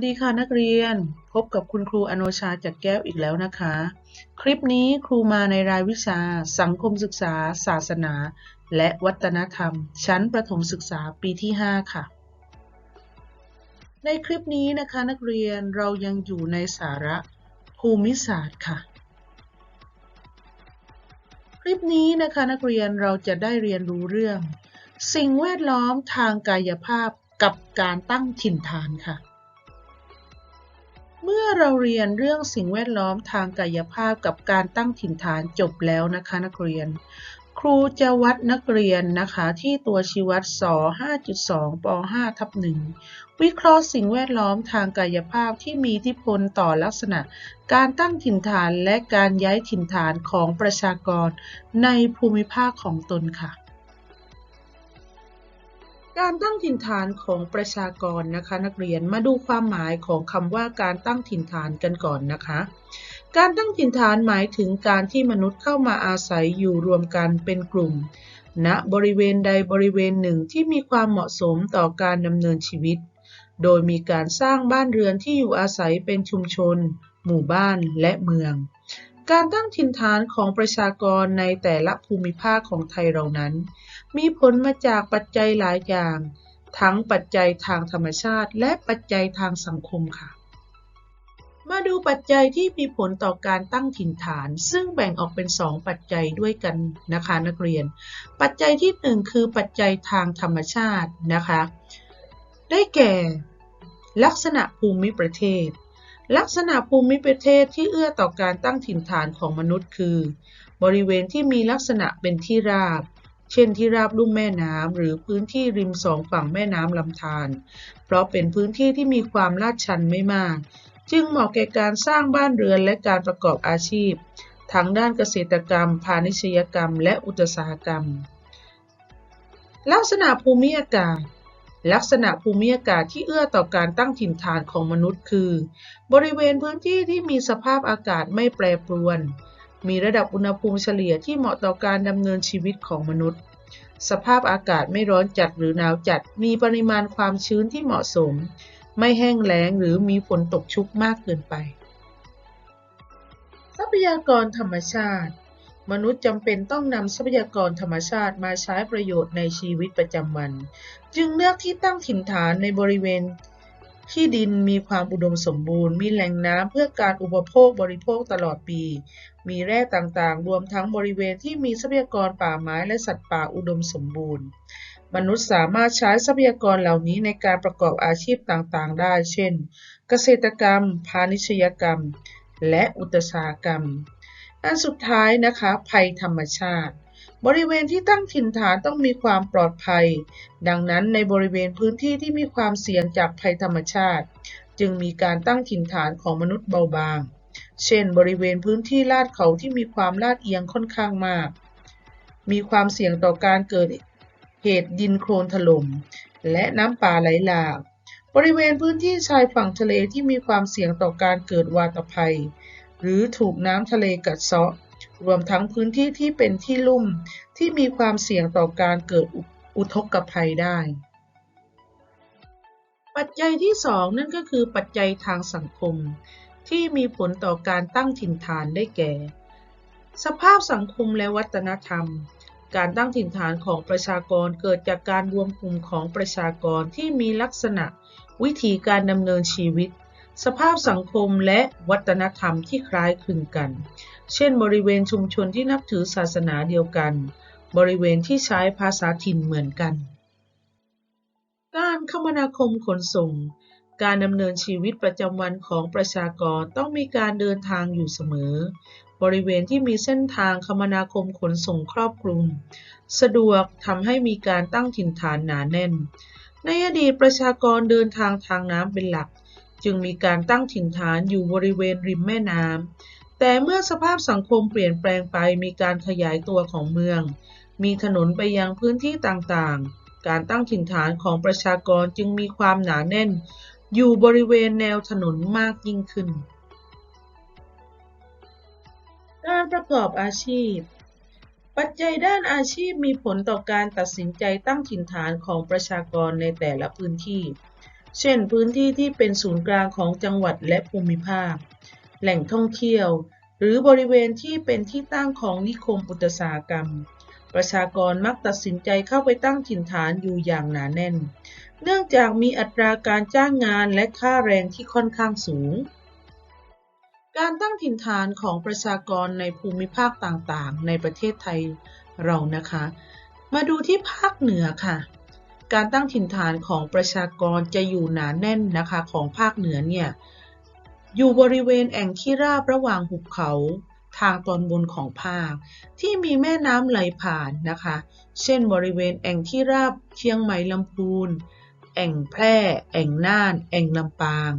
วัสดีค่ะนักเรียน พบกับคุณครูอโนชาจากแก้วอีกแล้วนะคะ คลิปนี้ครูมาในรายวิชา สังคมศึกษา ศาสนา และวัฒนธรรม ชั้นประถมศึกษาปีที่ 5 ค่ะ ในคลิปนี้นะคะนักเรียนเรายังอยู่ในสาระภูมิศาสตร์ค่ะ คลิปนี้นะคะนักเรียนเราจะได้เรียนรู้เรื่อง สิ่งแวดล้อมทางกายภาพกับการตั้งถิ่นฐานค่ะ เมื่อเราเรียนเรื่องสิ่งแวดล้อมทางกายภาพกับการตั้งถิ่นฐานจบแล้วนะคะนักเรียน ครูจะวัดนักเรียนนะคะที่ตัวชี้วัดส5.2ป5ทับ1วิเคราะห์สิ่งแวดล้อมทางกายภาพที่มีอิทธิพลต่อลักษณะ การตั้งถิ่นฐานและการย้ายถิ่นฐานของประชากรในภูมิภาคของตนค่ะ การตั้งถิ่นฐานของประชากรนะคะ นักเรียนมาดูความหมายของคำว่าการตั้งถิ่นฐานกันก่อนนะคะ การตั้งถิ่นฐานหมายถึงการที่มนุษย์เข้ามาอาศัยอยู่รวมกันเป็นกลุ่มณบริเวณใดบริเวณหนึ่งที่มีความเหมาะสมต่อการดำเนินชีวิต โดยมีการสร้างบ้านเรือนที่อยู่อาศัยเป็นชุมชน หมู่บ้านและเมือง การตั้งถิ่นฐานของประชากรในแต่ละภูมิภาคของไทยเรานั้น มีผลมาจากปัจจัยหลายอย่าง ทั้งปัจจัยทางธรรมชาติ และปัจจัยทางสังคมค่ะ มาดูปัจจัยที่มีผลต่อการตั้งถิ่นฐาน ซึ่งแบ่งออกเป็น 2 ปัจจัยด้วยกันนะคะนักเรียน ปัจจัยที่ 1 คือปัจจัยทางธรรมชาตินะคะ ได้แก่ ลักษณะภูมิประเทศลักษณะภูมิประเทศที่เอื้อต่อการตั้งถิ่นฐานของมนุษย์คือ บริเวณที่มีลักษณะเป็นที่ราบ เช่นที่ราบลุ่มแม่น้ำหรือพื้นที่ริมสองฝั่งแม่น้ำลำธารเพราะเป็นพื้นที่ที่มีความลาดชันไม่มาก จึงเหมาะแก่การสร้างบ้านเรือนและการประกอบอาชีพทั้งด้านเกษตรกรรม พาณิชยกรรม และอุตสาหกรรม ลักษณะภูมิอากาศ ลักษณะภูมิอากาศที่เอื้อต่อการตั้งถิ่นฐานของมนุษย์คือ บริเวณพื้นที่ที่มีสภาพอากาศไม่แปรปรวน มีระดับอุณหภูมิเฉลี่ยที่เหมาะต่อการดำเนินชีวิตของมนุษย์ สภาพอากาศไม่ร้อนจัดหรือหนาวจัด มีปริมาณความชื้นที่เหมาะสม ไม่แห้งแล้งหรือมีฝนตกชุกมากเกินไป ทรัพยากรธรรมชาติ มนุษย์จำเป็นต้องนำทรัพยากรธรรมชาติมาใช้ประโยชน์ในชีวิตประจำวัน จึงเลือกที่ตั้งถิ่นฐานในบริเวณ ที่ดินมีความอุดมสมบูรณ์ มีแหล่งน้ำเพื่อการอุปโภคบริโภคตลอดปี มีแร่ต่างๆ รวมทั้งบริเวณที่มีทรัพยากรป่าไม้และสัตว์ป่าอุดมสมบูรณ์ มนุษย์สามารถใช้ทรัพยากรเหล่านี้ในการประกอบอาชีพต่างๆ ได้ เช่น เกษตรกรรม พาณิชยกรรม และอุตสาหกรรม อันสุดท้ายนะคะ ภัยธรรมชาติ บริเวณที่ตั้งถิ่นฐานต้องมีความปลอดภัย ดังนั้นในบริเวณพื้นที่ที่มีความเสี่ยงจากภัยธรรมชาติ จึงมีการตั้งถิ่นฐานของมนุษย์เบาบาง เช่น บริเวณพื้นที่ลาดเขาที่มีความลาดเอียงค่อนข้างมาก มีความเสี่ยงต่อการเกิดเหตุดินโคลนถล่มและน้ำป่าไหลหลาก บริเวณพื้นที่ชายฝั่งทะเลที่มีความเสี่ยงต่อการเกิดวาตภัย หรือถูกน้ำทะเลกัดเซาะ รวมทั้งพื้นที่ที่เป็นที่ลุ่มที่มีความเสี่ยงต่อการเกิดอุทกภัยได้ ปัจจัยที่ 2 นั่นก็คือปัจจัยทางสังคม ที่มีผลต่อการตั้งถิ่นฐานได้แก่ สภาพสังคมและวัฒนธรรม การตั้งถิ่นฐานของประชากรเกิดจากการรวมกลุ่มของประชากรที่มีลักษณะวิธีการดำเนินชีวิต สภาพสังคมและวัฒนธรรมที่คล้ายคลึงกัน เช่น บริเวณชุมชนที่นับถือศาสนาเดียวกัน บริเวณที่ใช้ภาษาถิ่นเหมือนกัน การคมนาคมขนส่ง การดำเนินชีวิตประจำวันของประชากรต้องมีการเดินทางอยู่เสมอ บริเวณที่มีเส้นทางคมนาคมขนส่งครอบคลุม สะดวกทำให้มีการตั้งถิ่นฐานหนาแน่น ในอดีตประชากรเดินทางทางน้ำเป็นหลัก จึงมีการตั้งถิ่นฐานอยู่บริเวณริมแม่น้ำ แต่เมื่อสภาพสังคมเปลี่ยนแปลงไปมีการขยายตัวของเมือง มีถนนไปยังพื้นที่ต่างๆ การตั้งถิ่นฐานของประชากรจึงมีความหนาแน่น อยู่บริเวณแนวถนนมากยิ่งขึ้น การประกอบอาชีพ ปัจจัยด้านอาชีพมีผลต่อการตัดสินใจตั้งถิ่นฐานของประชากรในแต่ละพื้นที่ เช่นพื้นที่ที่เป็นศูนย์กลางของจังหวัดและภูมิภาค แหล่งท่องเที่ยว หรือบริเวณที่เป็นที่ตั้งของนิคมอุตสาหกรรม ประชากรมักตัดสินใจเข้าไปตั้งถิ่นฐานอยู่อย่างหนาแน่น เนื่องจากมีอัตราการจ้างงานและค่าแรงที่ค่อนข้างสูง การตั้งถิ่นฐานของประชากรในภูมิภาคต่างๆ ในประเทศไทยเรานะคะ มาดูที่ภาคเหนือค่ะ การตั้งถิ่นฐานของประชากรจะอยู่หนาแน่นนะคะของภาคเหนือเนี่ยอยู่บริเวณแอ่งที่ราบระหว่างหุบเขาทางตอนบนของภาค ที่มีแม่น้ำไหลผ่านนะคะ เช่นบริเวณแอ่งที่ราบเชียงใหม่ลำพูน แอ่งแพร่ แอ่งน่าน แอ่งลำปาง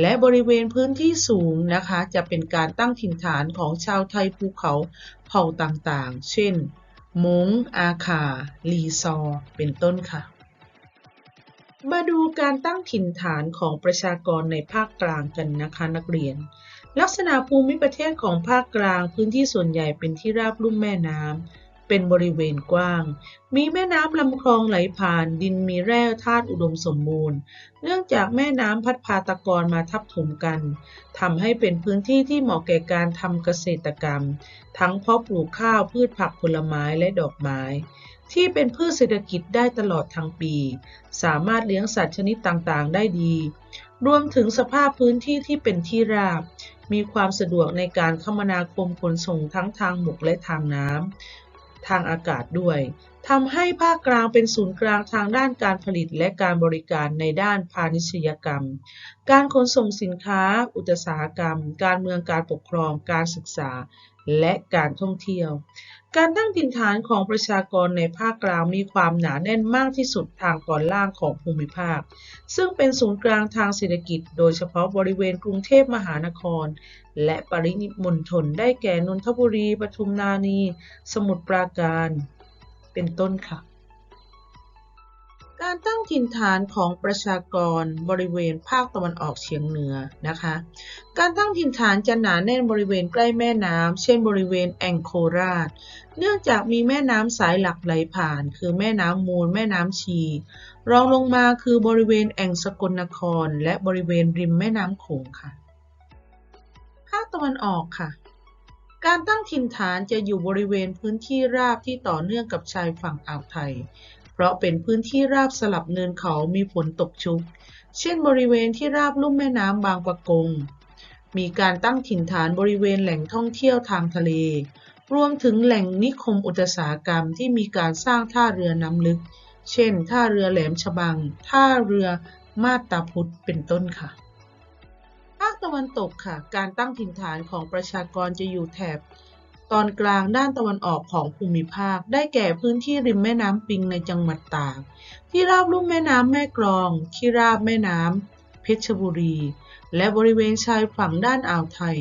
และบริเวณพื้นที่สูงนะคะ จะเป็นการตั้งถิ่นฐานของชาวไทยภูเขาเผ่าต่างๆ เช่นมงอาคา ลีซอ เป็นต้นค่ะ มาดูการตั้งถิ่นฐานของประชากรในภาคกลางกันนะคะนักเรียน ลักษณะภูมิประเทศของภาคกลางพื้นที่ส่วนใหญ่เป็นที่ราบลุ่มแม่น้ำเป็นบริเวณกว้าง มีแม่น้ำลำคลองไหลผ่าน ดินมีแร่ธาตุอุดมสมบูรณ์ เนื่องจากแม่น้ำพัดพาตะกอนมาทับถมกันทำให้เป็นพื้นที่ที่เหมาะแก่การทำเกษตรกรรม ทั้งเพาะปลูกข้าวพืชผักผลไม้และดอกไม้ ที่เป็นพืชเศรษฐกิจได้ตลอดทั้งปี สามารถเลี้ยงสัตว์ชนิดต่างๆ ได้ดี รวมถึงสภาพพื้นที่ที่เป็นที่ราบ มีความสะดวกในการคมนาคมขนส่งทั้งทางบกและทางน้ำ ทางอากาศด้วยทำให้ภาคกลางเป็นศูนย์กลางทางด้านการผลิตและการบริการในด้านพาณิชยกรรม การขนส่งสินค้า อุตสาหกรรม การเมืองการปกครอง การศึกษา และการท่องเที่ยว การตั้งถิ่นฐานของประชากรในภาคกลางมีความหนาแน่นมากที่สุดทางตอนล่างของภูมิภาค ซึ่งเป็นศูนย์กลางทางเศรษฐกิจ โดยเฉพาะบริเวณกรุงเทพมหานคร และปริมณฑลได้แก่นนทบุรี ปทุมธานี สมุทรปราการ เป็นต้นค่ะ การตั้งถิ่นฐานของประชากรบริเวณภาคตะวันออกเฉียงเหนือนะคะ การตั้งถิ่นฐานจะหนาแน่นบริเวณใกล้แม่น้ำเช่นบริเวณแองโคราช เนื่องจากมีแม่น้ำสายหลักไหลผ่าน คือแม่น้ำมูล แม่น้ำชี รองลงมาคือบริเวณแอ่งสกลนคร และบริเวณริมแม่น้ำโขงค่ะ ภาคตะวันออกค่ะการตั้งถิ่นฐานจะอยู่บริเวณพื้นที่ราบที่ต่อเนื่องกับชายฝั่งอ่าวไทย เพราะเป็นพื้นที่ราบสลับเนินเขามีฝนตกชุก เช่นบริเวณที่ราบลุ่มแม่น้ำบางปะกง มีการตั้งถิ่นฐานบริเวณแหล่งท่องเที่ยวทางทะเล รวมถึงแหล่งนิคมอุตสาหกรรมที่มีการสร้างท่าเรือน้ำลึก เช่น ท่าเรือแหลมฉบัง ท่าเรือมาตาพุธเป็นต้นค่ะภาคตะวันตกค่ะ การตั้งถิ่นฐานของประชากรจะอยู่แถบ ตอนกลางด้านตะวันออกของภูมิภาค ได้แก่พื้นที่ริมแม่น้ำปิงในจังหวัดตากที่ราบลุ่มแม่น้ำแม่กลองที่ราบแม่น้ำเพชรบุรี และบริเวณชายฝั่งด้านอ่าวไทย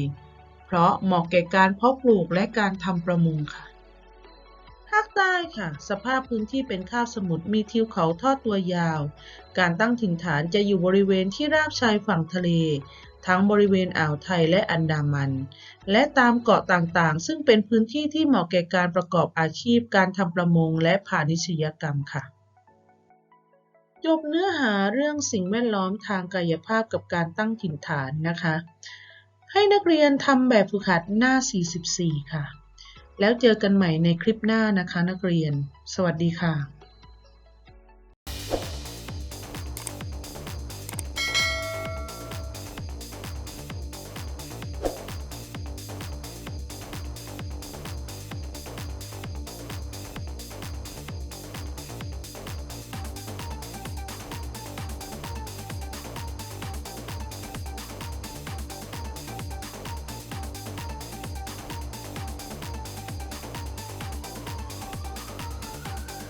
เพราะเหมาะแก่การเพาะปลูกและการทำประมงค่ะภาคใต้ค่ะ สภาพพื้นที่เป็นคาบสมุทรมีทิวเขาทอดตัวยาว การตั้งถิ่นฐานจะอยู่บริเวณที่ราบชายฝั่งทะเล ทั้งบริเวณอ่าวไทยและอันดามัน และตามเกาะต่างๆ ซึ่งเป็นพื้นที่ที่เหมาะแก่การประกอบอาชีพการทำประมงและพาณิชยกรรมค่ะจบเนื้อหาเรื่องสิ่งแวดล้อมทางกายภาพกับการตั้งถิ่นฐานนะคะ ให้นักเรียนทำแบบฝึกหัดหน้า 44 ค่ะ แล้วเจอกันใหม่ในคลิปหน้านะคะนักเรียน สวัสดีค่ะ